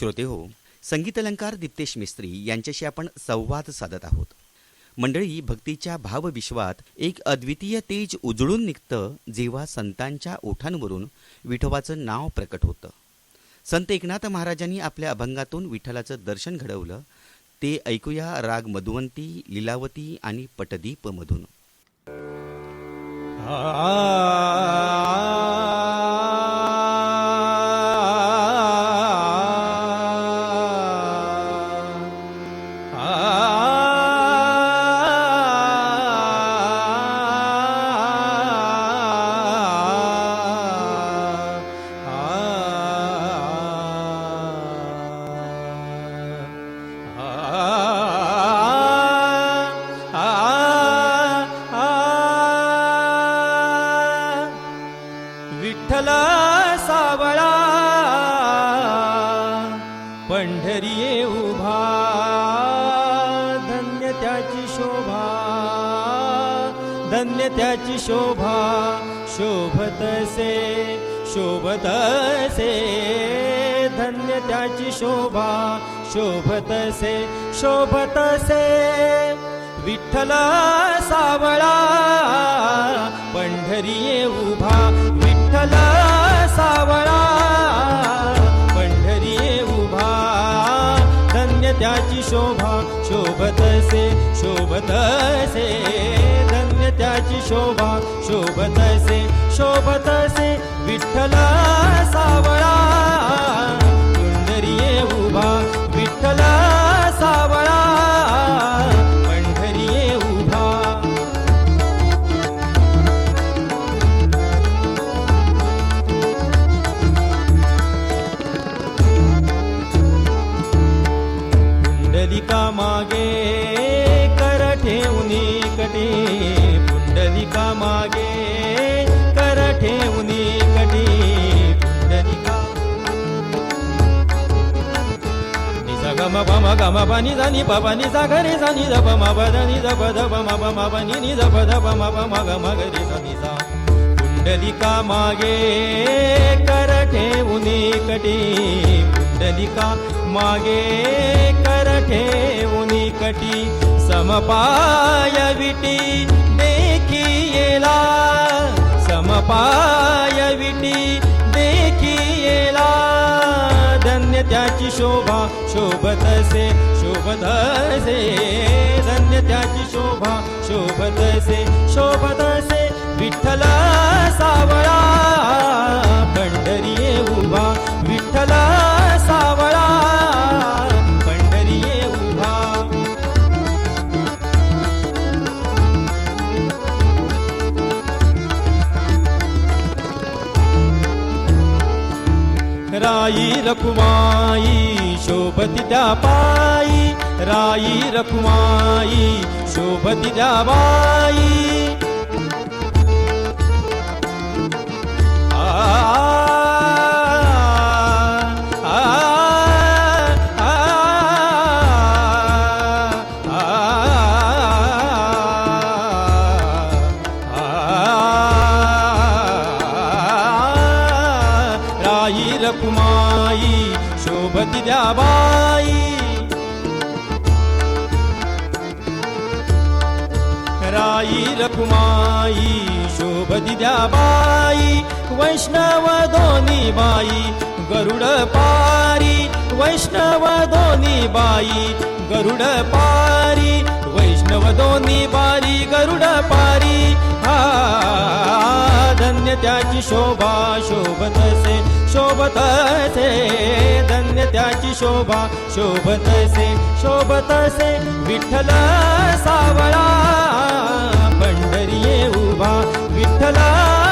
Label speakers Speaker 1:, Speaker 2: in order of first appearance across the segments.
Speaker 1: श्रोते हो संगीतलंकार दिप्तेश मिस्त्री यांच्याशी आपण संवाद साधत आहोत. मंडळी भक्तीच्या भावविश्वात एक अद्वितीय तेज उजळून निघतं जेव्हा संतांच्या ओठांवरून विठोबाचं नाव प्रकट होतं. संत एकनाथ महाराजांनी आपल्या अभंगातून विठ्ठलाचं दर्शन घडवलं. ते ऐकूया राग मधुवंती लीलावती आणि पटदीप
Speaker 2: शोभतसे धन्य त्याची शोभा शोभतसे शोभतसे विठ्ठल सावळा पंढरी उभा. विठ्ठल सावळा पंढरी उभा. धन्य त्याची शोभा शोभतसे शोभतसे त्याची शोभा शोभतसे शोभतसे विठ्ठल सावळा. सुंदरी उभा विठ्ठला గమ పని దని ప పని సగరి సని దప మప దని దప దప మప మప నిని దప దప మప మగ మగరి సని సా పుండలికా మాగే కరఠేవు నీకటి పుండలికా మాగే కరఠేవు నీకటి సమపాయ విటి దేఖియేలా సమపాయ విటి దేఖియేలా धन्य त्याची शोभा शोभतसे शोभतसे धन्य त्याची शोभा शोभतसे शोभतसे विठ्ठल सावळा पंढरी उभा. विठ्ठल सावळा रखुमाई शोभती त्या पायी राई रखुमाई शोभती त्या बाई. द्या बाई वैष्णव दोन्ही बाई गरुड पारी वैष्णव दोन्ही बाई गरुड पारी वैष्णव दोन्ही बारी गरुड पारी. धन्य त्याची शोभा शोभतसे शोभतसे धन्य त्याची शोभा शोभतसे शोभतसे विठ्ठल सावळा पंढरी उभा. विठ्ठला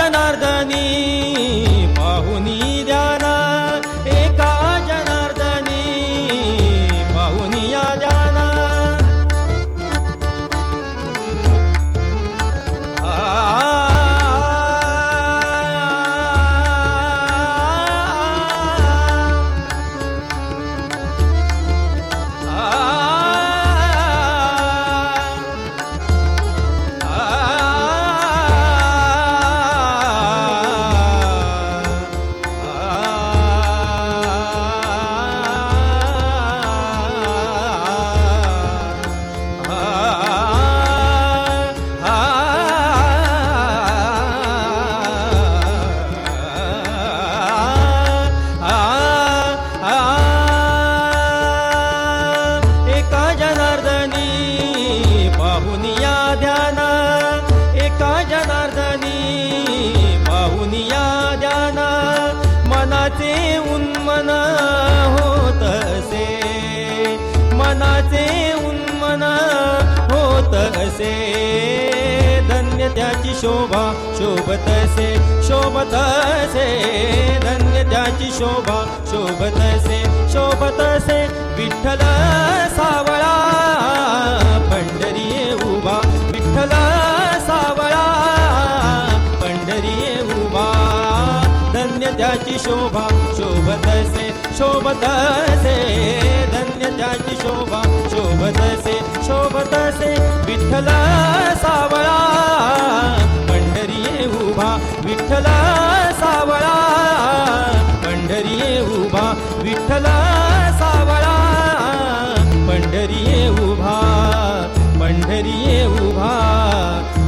Speaker 2: एका त्याचे उन्मन होत असे. धन्य त्याची शोभा शोभत असे शोभत असे धन्य त्याची शोभा शोभत असे शोभत असे विठ्ठल सावळा पंढरी उभा. विठ्ठल सावळा पंढरी उभा. धन्य त्याची शोभा शोभत असे शोभत असे त्याची शोभा शोभत असे शोभत असे. विठ्ठल सावळा पंढरी उभा. विठ्ठल सावळा पंढरी उभा. विठ्ठल सावळा पंढरी उभा. पंढरी उभा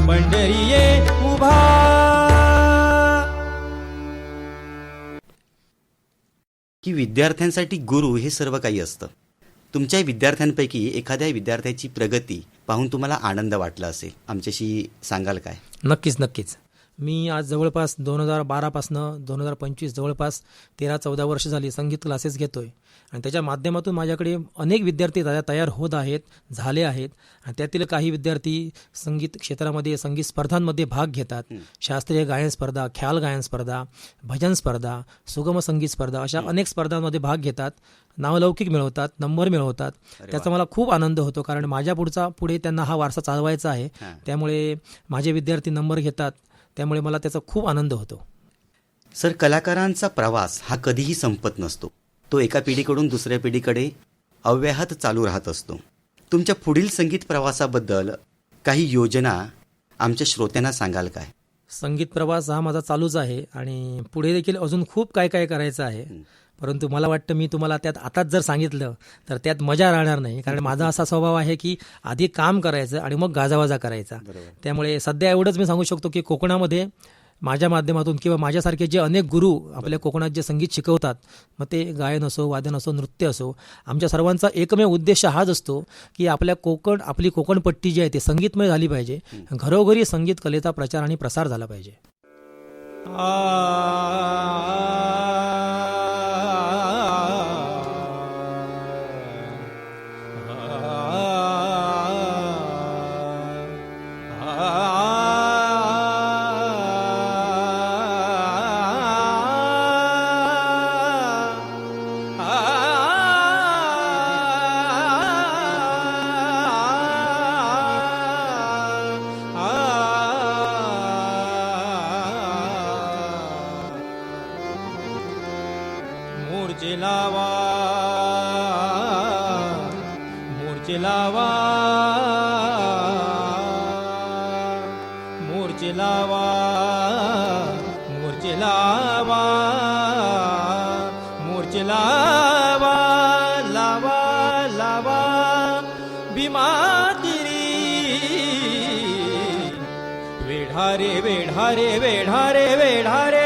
Speaker 2: पंढरी उभा.
Speaker 1: की विद्यार्थ्यांसाठी गुरु हे सर्व काही असतं. तुमच्या विद्यार्थ्यांपैकी एखाद्या विद्यार्थ्याची प्रगती पाहून तुम्हाला आनंद वाटला असेल? आमच्याशी सांगाल काय?
Speaker 3: नक्कीच नक्कीच. मी आज जवळपास दोन हजार बारापासनं दोन हजार पंचवीस जवळपास तेरा चौदा वर्ष झाली संगीत क्लासेस घेतो आहे आणि त्याच्या माध्यमातून माझ्याकडे अनेक विद्यार्थी तया- तयार होत आहेत झाले आहेत. आणि त्यातील काही विद्यार्थी संगीत क्षेत्रामध्ये संगीत स्पर्धांमध्ये भाग घेतात. शास्त्रीय गायन स्पर्धा ख्याल गायन स्पर्धा भजन स्पर्धा सुगम संगीत स्पर्धा अशा अनेक स्पर्धांमध्ये भाग घेतात. नावलौकिक मिळवतात नंबर मिळवतात. त्याचा मला खूप आनंद होतो कारण माझ्या पुढचा पुढे त्यांना हा वारसा चालवायचा आहे. त्यामुळे माझे विद्यार्थी नंबर घेतात. त्यामुळे मला त्याचा खूप आनंद होतो.
Speaker 1: सर कलाकारांचा प्रवास हा कधीही संपत नसतो. तो एका पिढीकडून दुसऱ्या पिढीकडे अव्याहत चालू राहत असतो. तुमच्या पुढील संगीत प्रवासाबद्दल काही योजना आमच्या श्रोत्यांना सांगाल काय?
Speaker 3: संगीत प्रवास हा माझा चालूच आहे आणि पुढे देखील अजून खूप काय काय करायचं आहे. परंतु मला वाटतं मी तुम्हाला त्यात आताच जर सांगितलं तर त्यात मजा राहणार नाही कारण माझा असा स्वभाव आहे की आधी काम करायचं आणि मग गाजावाजा करायचा त्यामुळे सध्या एवढंच मी सांगू शकतो की कोकणामध्ये माझ्या माध्यमातून किंवा माझ्यासारखे जे अनेक गुरु आपल्या कोकणात जे संगीत शिकवतात मग ते गायन असो वादन असो नृत्य असो आमच्या सर्वांचा एकमेव उद्देश हाच असतो की आपल्या कोकण आपली कोकणपट्टी जी आहे ती संगीतमय झाली पाहिजे घरोघरी संगीत कलेचा प्रचार आणि प्रसार झाला पाहिजे
Speaker 2: वेढारे वेढारे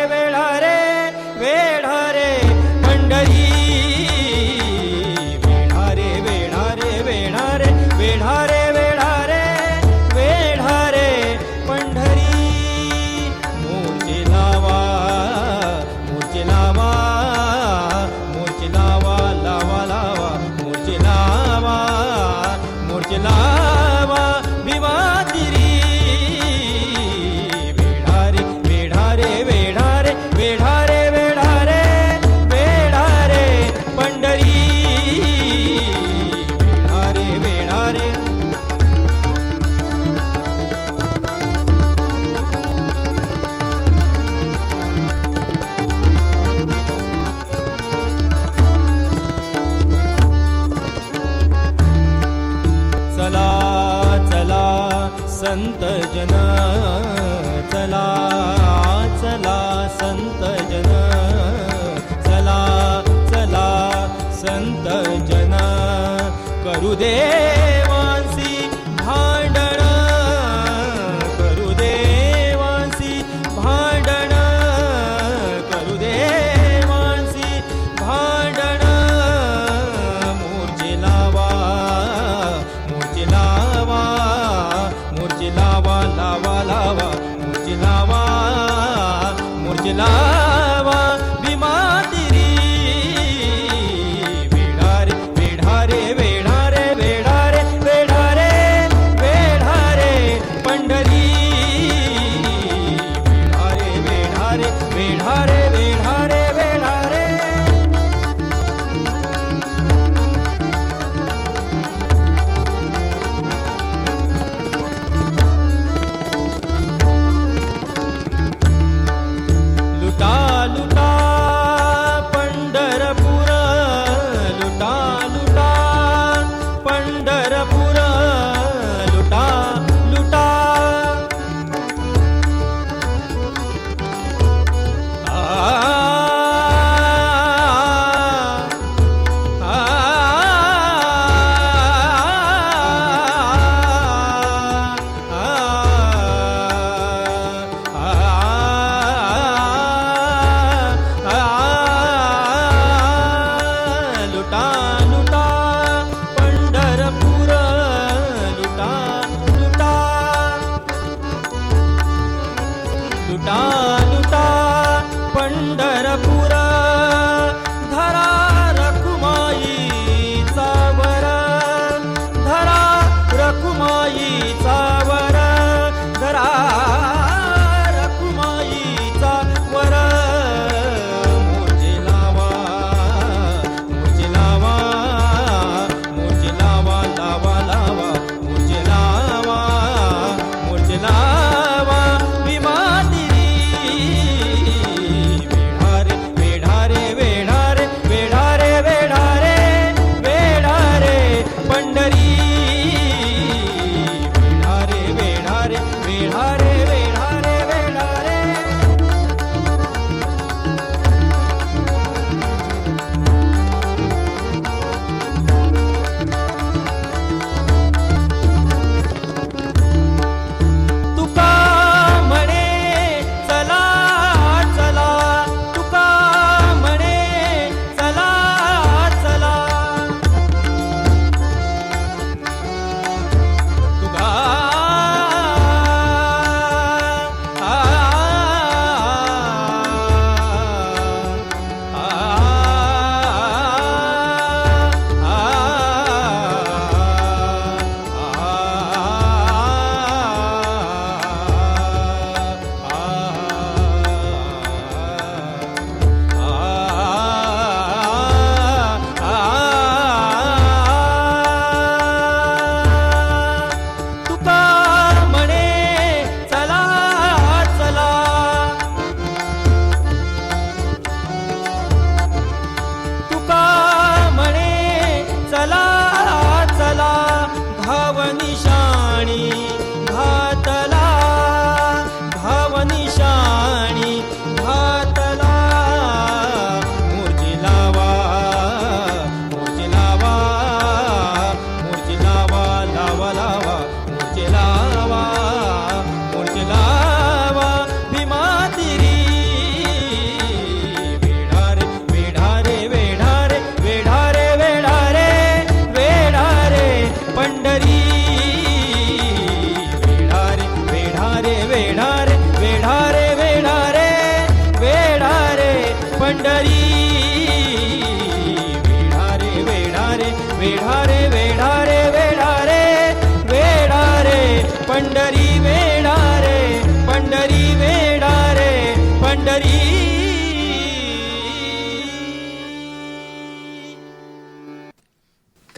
Speaker 2: संत जन चला चला संत जन चला चला संत जन करू दे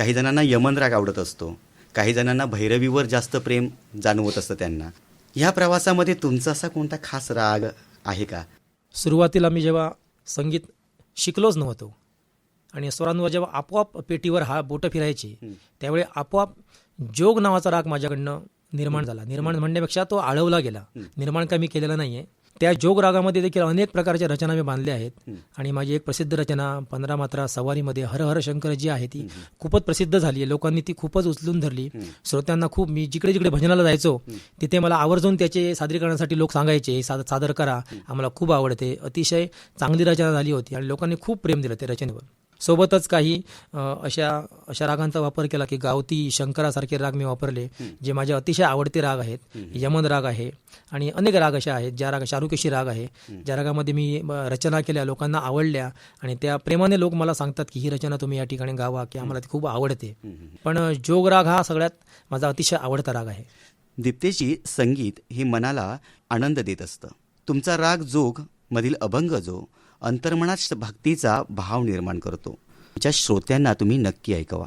Speaker 1: काही जणांना यमन राग आवडत असतो. काही जणांना भैरवीवर जास्त प्रेम जाणवत असतं त्यांना. ह्या प्रवासामध्ये तुमचा असा कोणता खास राग आहे का?
Speaker 3: सुरुवातीला मी जेव्हा संगीत शिकलोच नव्हतो. आणि स्वरांवर जेव्हा आपोआप पेटीवर हा बोटं फिरायची त्यावेळी आपोआप जोग नावाचा राग माझ्याकडनं निर्माण झाला. निर्माण म्हणण्यापेक्षा तो आळवला गेला. निर्माण काही मी केलेला नाही आहे त्या जोग रागामध्ये देखील अनेक प्रकारच्या रचना मी बांधल्या आहेत. आणि माझी एक प्रसिद्ध रचना पंधरा मात्रा सवारीमध्ये हर हर शंकर जी आहे ती खूपच प्रसिद्ध झाली आहे. लोकांनी ती खूपच उचलून धरली. श्रोत्यांना खूप मी जिकडे जिकडे भजनाला जायचो तिथे मला आवर्जून त्याचे सादरीकरणासाठी लोक सांगायचे साद सादर करा. आम्हाला खूप आवडते. अतिशय चांगली रचना झाली होती आणि लोकांनी खूप प्रेम दिलं त्या रचनेवर. सोबतच काही अशा अशा रागांचा वापर केला की गावती शंकरासारखे राग मी वापरले जे माझे अतिशय आवडते राग आहेत. यमन राग आहे आणि अनेक राग अशा आहेत. ज्या राग चारुकेशी राग आहे. ज्या रागामध्ये मी रचना केल्या लोकांना आवडल्या आणि त्या प्रेमाने लोक मला सांगतात की ही रचना तुम्ही या ठिकाणी गावा की आम्हाला ती खूप आवडते. पण जोग राग हा सगळ्यात माझा अतिशय आवडता राग आहे.
Speaker 1: दीप्तेशी संगीत हे मनाला आनंद देत असतं. तुमचा राग जोग मधील अभंग जो अंतर्मनात भक्तीचा भाव निर्माण करतो. तुमच्या श्रोत्यांना तुम्ही नक्की ऐकवा.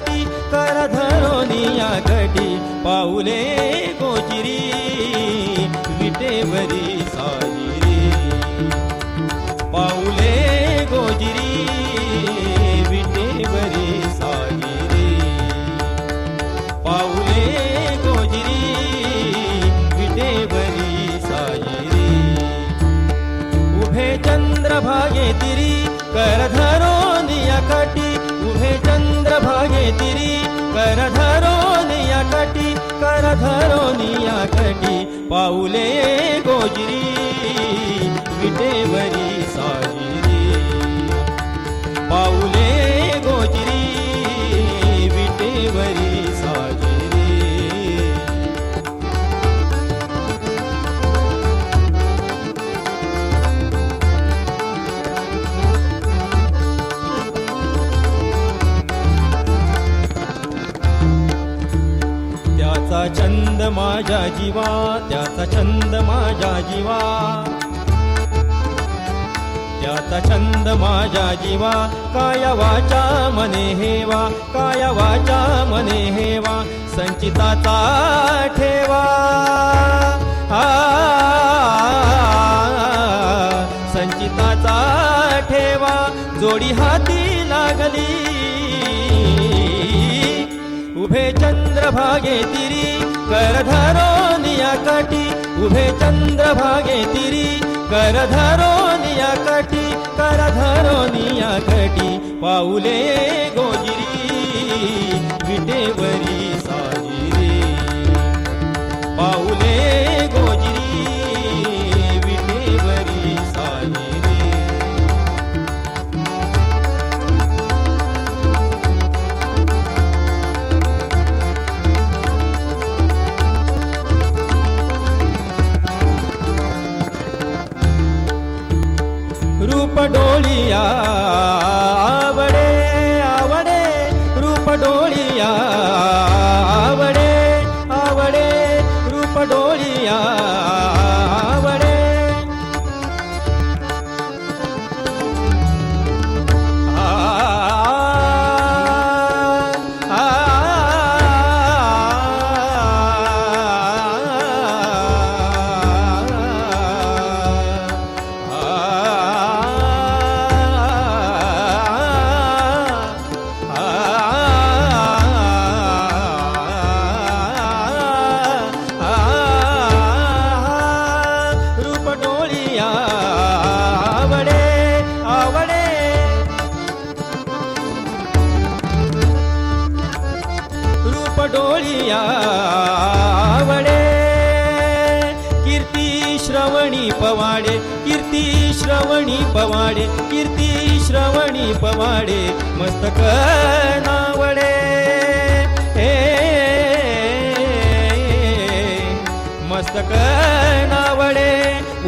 Speaker 2: कर धरोनिया काठी पाऊले गोचिरी विटेवरी साजिरी. पाऊले गोजिरी विटेवरी साजिरी. पाऊले गोजिरी विटेवरी साजिरी. उभे चंद्रभागे तिरी कर धरोनिया कटी उभे चंद्र भागेतिरी कर धरोनिया कटी कर धरोनिया कटी पाऊले गोजरी विटेवरी साजिरी. पाऊले माझ्या जीवा त्याचा छंद माझ्या जीवा. त्याचा छंद माझ्या जीवा काय वाचा मने हेवा काय वाचा मने हेवा संचिताचा ठेवा. आ, संचिताचा ठेवा जोडी हाती लागली. उभे चंद्र चंद्रभागे कर धरून या काठी उभे चंद्रभागे तिरी। कर धरून या काठी कर धरून या काठी पाऊले गोगिरी विटेवरी डोलिया श्रवणी पवाडे कीर्ती श्रावणी पवाडे मस्तक नावडे. हे मस्तक नावडे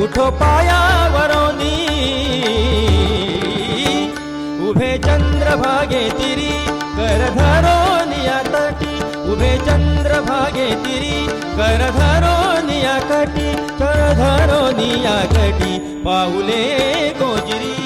Speaker 2: उठो पायावरोनी उभे चंद्रभागे तिरी करधरो निया तटी. उभे चंद्र भागे तिरी करधरोनिया कटी करधरोनिया कटी पाऊले गोजरी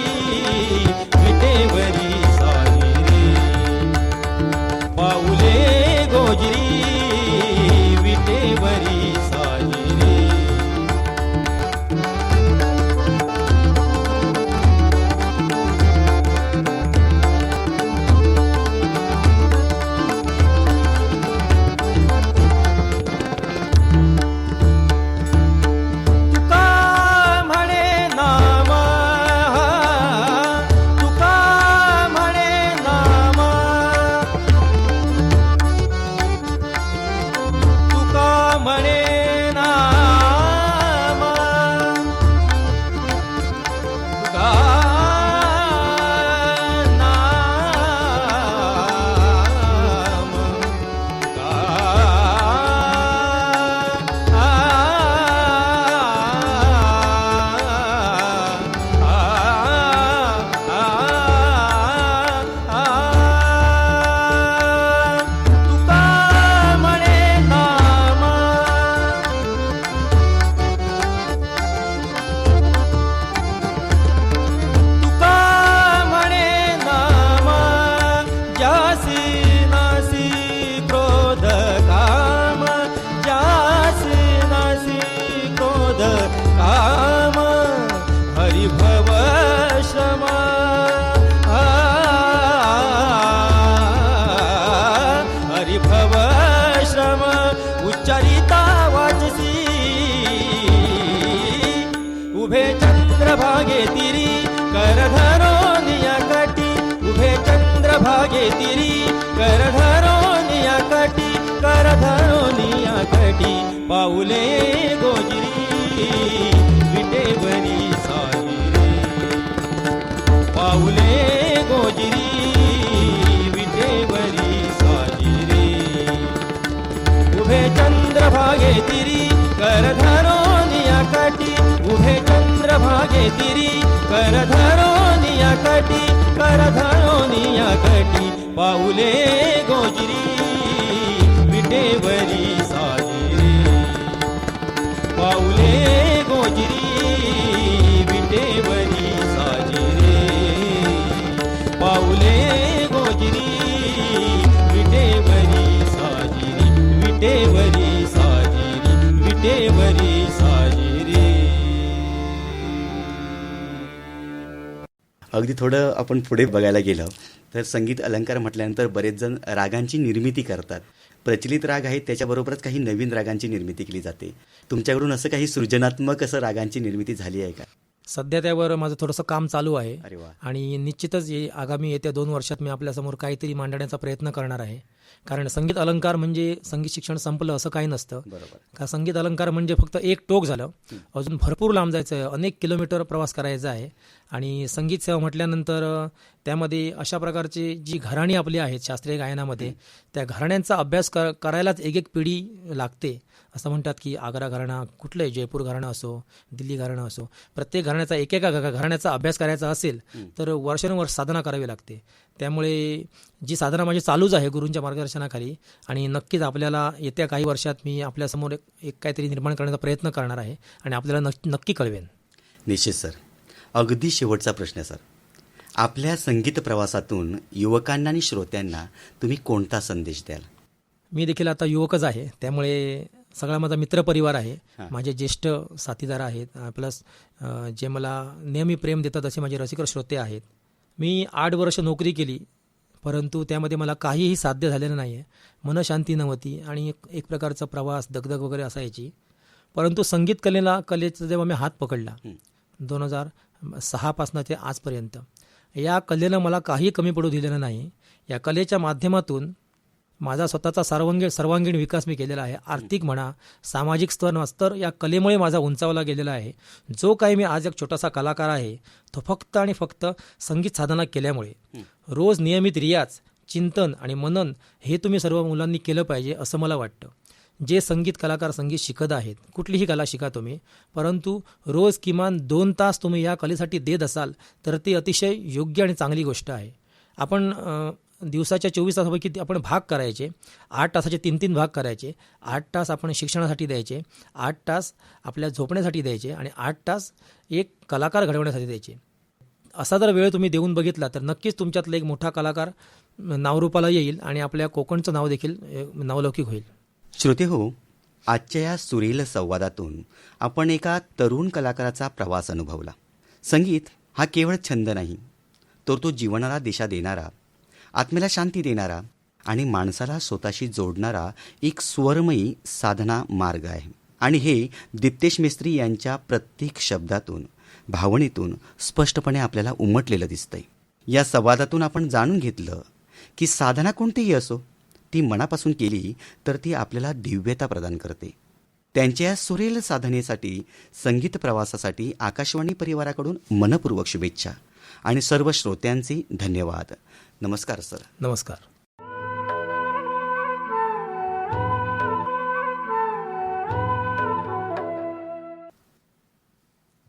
Speaker 4: तिरी कर धरोनिया कटी कर धरोनिया कटी पाऊले गोजिरी विटेवरी साजिरे पाऊले गोजिरी विटेवरी साजिरे उभे चंद्र भागे तिरी कर धरोनिया कटी भागे तिरी करधरो नियाकटी करधरो नियाकटी पाऊले गोजरी.
Speaker 1: अगदी थोडं आपण पुढे बघायला गेलं तर संगीत अलंकार म्हटल्यानंतर बरेच जण रागांची निर्मिती करतात. प्रचलित राग आहेत त्याच्याबरोबरच काही नवीन रागांची निर्मिती केली जाते. तुमच्याकडून असं काही सृजनात्मक असं रागांची निर्मिती झाली आहे का?
Speaker 2: सध्या त्यावर माझं थोडंसं काम चालू आहे.
Speaker 1: अरे वा.
Speaker 2: आणि निश्चितच आगामी येत्या दोन वर्षात मी आपल्यासमोर काहीतरी मांडण्याचा प्रयत्न करणार आहे. कारण संगीत अलंकार म्हणजे संगीत शिक्षण संपलं असं काही नसतं. का संगीत अलंकार म्हणजे फक्त एक टोक झालं. अजून भरपूर लांब जायचं आहे अनेक किलोमीटर प्रवास करायचा आहे. आणि संगीत सेवा म्हटल्यानंतर त्यामध्ये अशा प्रकारची जी घराणी आपली आहेत शास्त्रीय गायनामध्ये त्या घराण्यांचा अभ्यास कर करायलाच एक एक पिढी लागते. असं म्हणतात की आग्रा घराणा कुठलंही जयपूर घराणं असो दिल्ली घराणं असो प्रत्येक घराण्याचा एकेका घराण्याचा अभ्यास करायचा असेल तर वर्षानुवर्ष साधना करावी लागते. त्यामुळे जी साधना माझी चालूच आहे गुरूंच्या मार्गदर्शनाखाली आणि नक्कीच आपल्याला येत्या काही वर्षात मी आपल्यासमोर एक एक काहीतरी निर्माण करण्याचा प्रयत्न करणार आहे आणि आपल्याला नक्की नक्की कळवेन.
Speaker 1: निश्चित सर. अगदी शेवटचा प्रश्न सर. आपल्या संगीत प्रवासातून युवकांना आणि श्रोत्यांना तुम्ही कोणता संदेश द्याल?
Speaker 2: मी देखील आता युवकच आहे. त्यामुळे सगळा माझा मित्रपरिवार आहे. माझे ज्येष्ठ साथीदार आहेत प्लस जे मला नेहमी प्रेम देतात असे माझे रसिक श्रोते आहेत. मी आठ वर्ष नोकरी केली परंतु त्यामध्ये मला काहीही साध्य झालेलं नाही आहे मनशांती नव्हती आणि एक एक प्रकारचा प्रवास दगदग वगैरे असायची. परंतु संगीत कलेला कलेचा जेव्हा मी हात पकडला दोन हजार सहापासनं ते आजपर्यंत या कलेनं मला काही कमी पडू दिलेलं नाही. या कलेच्या माध्यमातून माझा स्वतःचा सर्वांगीण सर्वांगीण विकास मी केलेला आहे. आर्थिक म्हणा सामाजिक स्तर स्तर या कलेमुळे माझा उंचावला गेलेला आहे. जो काही मी आज एक छोटासा कलाकार आहे तो फक्त आणि फक्त संगीत साधना केल्यामुळे. रोज नियमित रियाज चिंतन आणि मनन हे तुम्ही सर्व मुलांनी केलं पाहिजे असं मला वाटतं. जे संगीत कलाकार संगीत शिकत आहेत कुठलीही कला शिका तुम्ही परंतु रोज किमान दोन तास तुम्ही या कलेसाठी देत असाल तर ती अतिशय योग्य आणि चांगली गोष्ट आहे. आपण दिवसाच्या चोवीस तासापैकी आपण भाग करायचे. आठ तासाचे तीन तीन भाग करायचे. आठ तास आपण शिक्षणासाठी द्यायचे. आठ तास आपल्या झोपण्यासाठी द्यायचे आणि आठ तास एक कलाकार घडवण्यासाठी द्यायचे. असा जर वेळ तुम्ही देऊन बघितला तर नक्कीच तुमच्यातला एक मोठा कलाकार
Speaker 3: नावरूपाला येईल आणि आपल्या कोकणचं नाव देखील नावलौकिक होईल.
Speaker 1: श्रोते हो आजच्या या सुरेल संवादातून आपण एका तरुण कलाकाराचा प्रवास अनुभवला. संगीत हा केवळ छंद नाही तर तो जीवनाला दिशा देणारा आत्म्याला शांती देणारा आणि माणसाला स्वतःशी जोडणारा एक स्वरमयी साधना मार्ग आहे. आणि हे दिप्तेश मिस्त्री यांच्या प्रत्येक शब्दातून भावनेतून स्पष्टपणे आपल्याला उमटलेलं दिसतंय. या संवादातून आपण जाणून घेतलं की साधना कोणतीही असो ती मनापासून केली तर ती आपल्याला दिव्यता प्रदान करते. त्यांच्या या सुरेल साधनेसाठी संगीत प्रवासासाठी आकाशवाणी परिवाराकडून मनपूर्वक शुभेच्छा आणि सर्व श्रोत्यांचे धन्यवाद. नमस्कार सर.
Speaker 3: नमस्कार.